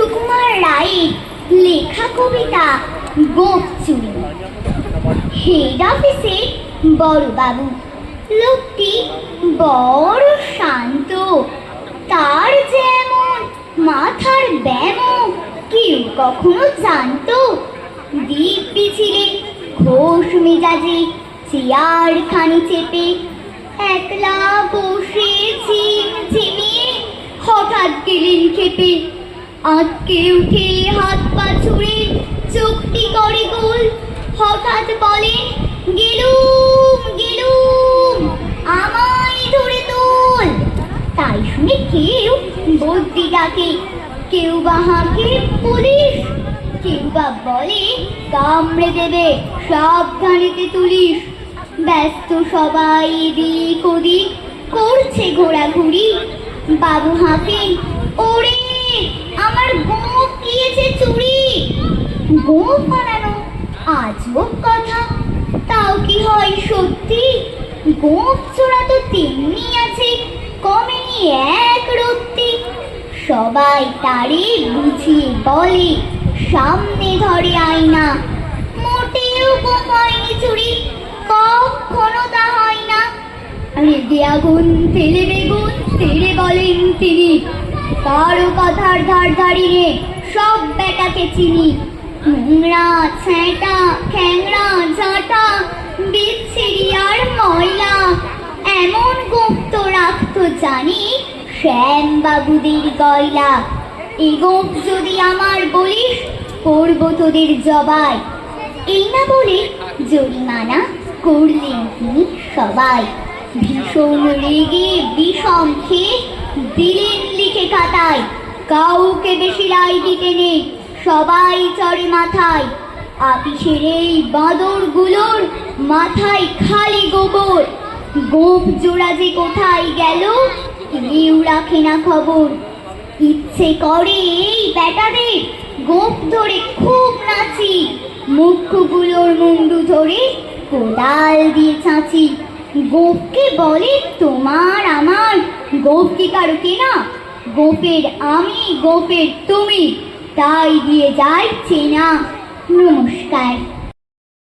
সুকুমার রায়ের লেখা কবিতা গোপ চুরি। হেড অফিসে বড় বাবু লোকটি বড় শান্ত। তার যেমন মাথার ব্যামো কেউ কখনো জানতো। দিব্যি ছিলে ঘোষ মেজাজে চেয়ার খানি চেপে একলা বসে ঝিম ঝিমিয়ে হঠাৎ গেলেন খেপে। আটকে উঠে হাত পা ছুঁড়ে চোখটি করে গোল। হঠাৎ বলেন গেলুম গেলুম, আমায় ধরে তোল। তাই শুনে কেউ বদ্যি ডাকে। কেউ বা হাঁকে পুলিশ, কেউ বা বলে, কামড়ে দেবে, সাবধানেতে তুলিস। ব্যস্ত সবাই এদিক ওদিক করছে ঘোরাঘুরি। বাবু হাঁকেন ওরে আমার গোপ গিয়েছে চুরি। গোপ বানানো আজব কথা। তাও কি হয় সত্যি? গোপ চোরা তো তেমনি আছে কমেনি এক রত্তি। সবাই তারে বুঝিয়ে বলে, সামনে ধরে আয়না। মোটেও গোপ হয়নি চুরি, কখনো তা হয় না। রেগে আগুন তেলে বেগুন তেরে বলেন তিনি। কারও কথার ধার ধারিয়ে সব বেটাকে চিনি। নোংরা ছ্যাঁটা, খ্যাংরা, ঝাঁটা, বিচ্ছিরি আর ময়লা। এমন গুপ্ত রাখতো জানি শ্যাম বাবুদের গয়লা। এই গোপ যদি আমার বলিস, করব তোদের জবাই। এই না বলে জরিমানা করলেন তিনি সবাই। ভীষণ রেগে বিষম খেয়ে দিলেন খাতায় কাউকে বেশি রায় দিতে নেই, সবাই চড়ে মাথায়। আপিসের এই বাঁদরগুলোর মাথায় খালি গোবর। গোপ জোড়া যে কোথায় গেল, কেউ রাখে না খবর। ইচ্ছে করে এই বেটাদের গোপ ধরে খুব নাচি। মুখগুলোর মুন্ডু ধরে কোদাল দিয়ে ছাঁচি। গোপকে বলে, তোমার, আমার। গোপ কি কারও কেনা গোপের আমি গোপের তুমি। তাই দিয়ে যাই চেনা। নমস্কার।